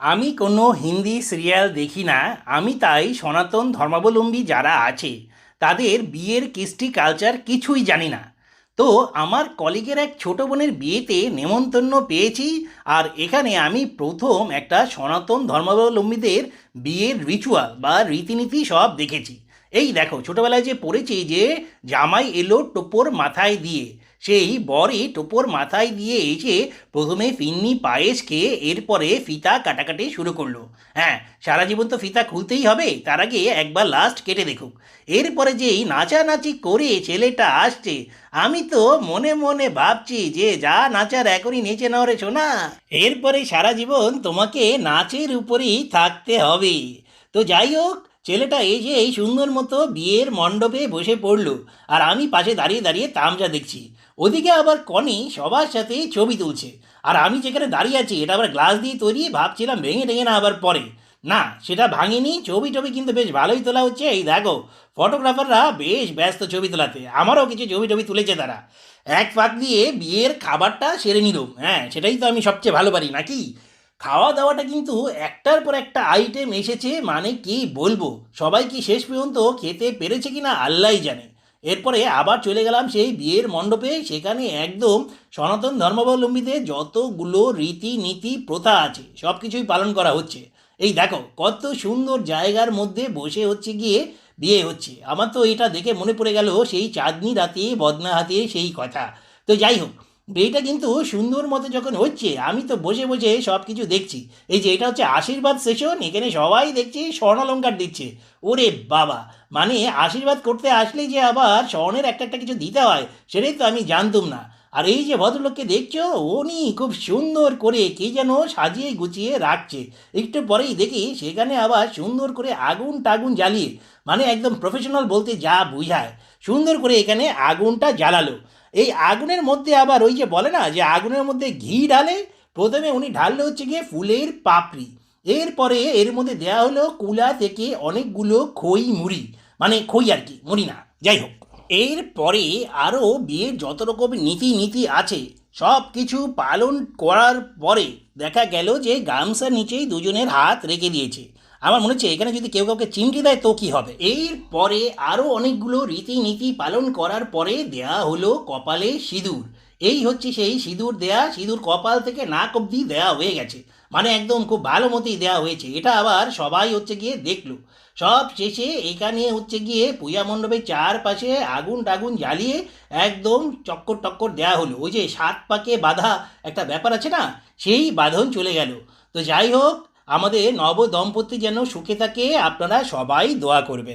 আমি কোনো হিন্দি সিরিয়াল দেখি না, আমি তাই সনাতন ধর্মাবলম্বী যারা আছে, তাদের বিয়ের কৃষ্টি কালচার কিছুই জানি না। তো আমার কলিগের এক ছোট বোনের বিয়েতে নেমন্তন্ন পেয়েছি, আর এখানে আমি প্রথম একটা সনাতন ধর্মাবলম্বীদের বিয়ের রিচুয়াল বা রীতিনীতি সব দেখেছি। এই দেখো, ছোটবেলায় যে পড়েছি যে জামাই এলো টোপর মাথায় দিয়ে সেই বরে টোপর মাথায় দিয়ে এসে প্রথমে ফিন্নি পায়েস খেয়ে এরপরে ফিতা কাটাকাটি শুরু করল। হ্যাঁ সারা জীবন তো ফিতা খুলতেই হবে, তার আগে একবার লাস্ট কেটে দেখুক। এরপরে যেই নাচানাচি করে ছেলেটা আসছে, আমি তো মনে মনে ভাবছি যে যা নাচার এখনই নেচে নাও রে শোনা এরপরে সারা জীবন তোমাকে নাচের উপরেই থাকতে হবে। তো যাই হোক ছেলেটা এই যে এই সুন্দর মতো বিয়ের মণ্ডপে বসে পড়ল, আর আমি পাশে দাঁড়িয়ে দাঁড়িয়ে তামজা দেখছি। ওদিকে আবার কনি সবার সাথে ছবি তুলছে, আর আমি যেখানে দাঁড়িয়ে আছি এটা আবার গ্লাস দিয়ে তৈরি ভাবছিলাম ভেঙে টেঙে না আবার পরে। না, সেটা ভাঙেনি, ছবি টবি কিন্তু বেশ ভালোই তোলা হচ্ছে। এই দেখো, ফটোগ্রাফাররা বেশ ব্যস্ত ছবি তোলাতে, আমারও কিছু ছবি টবি তুলেছে তারা। এক ফাঁক দিয়ে বিয়ের খাবারটা সেরে নিল। হ্যাঁ সেটাই তো আমি সবচেয়ে ভালো পারি, নাকি? খাওয়া দাওয়াটা কিন্তু একটার পর একটা আইটেম এসেছে মানে কি বলব? সবাই কি শেষ পর্যন্ত খেতে পেরেছে কি না আল্লাহই জানে। এরপরে আবার চলে গেলাম সেই বিয়ের মণ্ডপে, সেখানে একদম সনাতন ধর্মাবলম্বীদের যতগুলো রীতি নীতি প্রথা আছে সব কিছুই পালন করা হচ্ছে। এই দেখো, কত সুন্দর জায়গার মধ্যে বসে হচ্ছে গিয়ে বিয়ে হচ্ছে। আমার তো এটা দেখে মনে পড়ে গেল সেই চাঁদনি রাতে, বদনা হাতে সেই কথা। তো যাই হোক বিয়েটা কিন্তু সুন্দর মতো যখন হচ্ছে, আমি তো বসে বসে সব কিছু দেখছি। এই যে এটা হচ্ছে আশীর্বাদ সেশন এখানে সবাই দেখছি, স্বর্ণালঙ্কার দিচ্ছে। ওরে বাবা! মানে আশীর্বাদ করতে আসলেই যে আবার স্বর্ণের একটা একটা কিছু দিতে হয়, সেটাই তো আমি জানতাম না। আর এই যে ভদ্রলোককে দেখছ, উনি খুব সুন্দর করে কে যেন সাজিয়ে গুছিয়ে রাখছে। একটু পরেই দেখি সেখানে আবার সুন্দর করে আগুন টাগুন জ্বালিয়ে মানে একদম প্রফেশনাল বলতে যা বুঝায়, সুন্দর করে এখানে আগুনটা জ্বালালো। এই আগুনের মধ্যে আবার ওই যে বলে না, যে আগুনের মধ্যে ঘি ঢালে প্রথমে উনি ঢাললে হচ্ছে গিয়ে ফুলের পাপড়ি। এরপরে এর মধ্যে দেয়া হলো কুলা থেকে অনেকগুলো খই মুড়ি। মানে খই আর কি, মুড়ি না, যাই হোক। এরপরে আরও বিয়ের যত রকম নীতি নীতি আছে, সব কিছু পালন করার পরে দেখা গেল যে গামছার নিচেই দুজনের হাত রেখে দিয়েছে। আমার মনে হচ্ছে এখানে যদি কেউ কাউকে চিমটি দেয় তো কি হবে? এর পরে আরও অনেকগুলো রীতিনীতি পালন করার পরে দেয়া হলো কপালে সিঁদুর। এই হচ্ছে সেই সিঁদুর দেয়া, সিঁদুর কপাল থেকে নাক অব্দি দেয়া হয়ে গেছে। মানে একদম খুব ভালো মতোই দেওয়া হয়েছে। এটা আবার সবাই হচ্ছে গিয়ে দেখল। সব শেষে এখানে হচ্ছে গিয়ে পূজা মণ্ডপের চারপাশে আগুন টাগুন জ্বালিয়ে একদম চক্কর টক্কর দেওয়া হলো। ওই যে সাত পাকে বাঁধা একটা ব্যাপার আছে না? সেই বাঁধন চলে গেল। তো যাই হোক আমাদের নব দম্পতি যেন সুখে থাকে আপনারা সবাই দোয়া করবেন।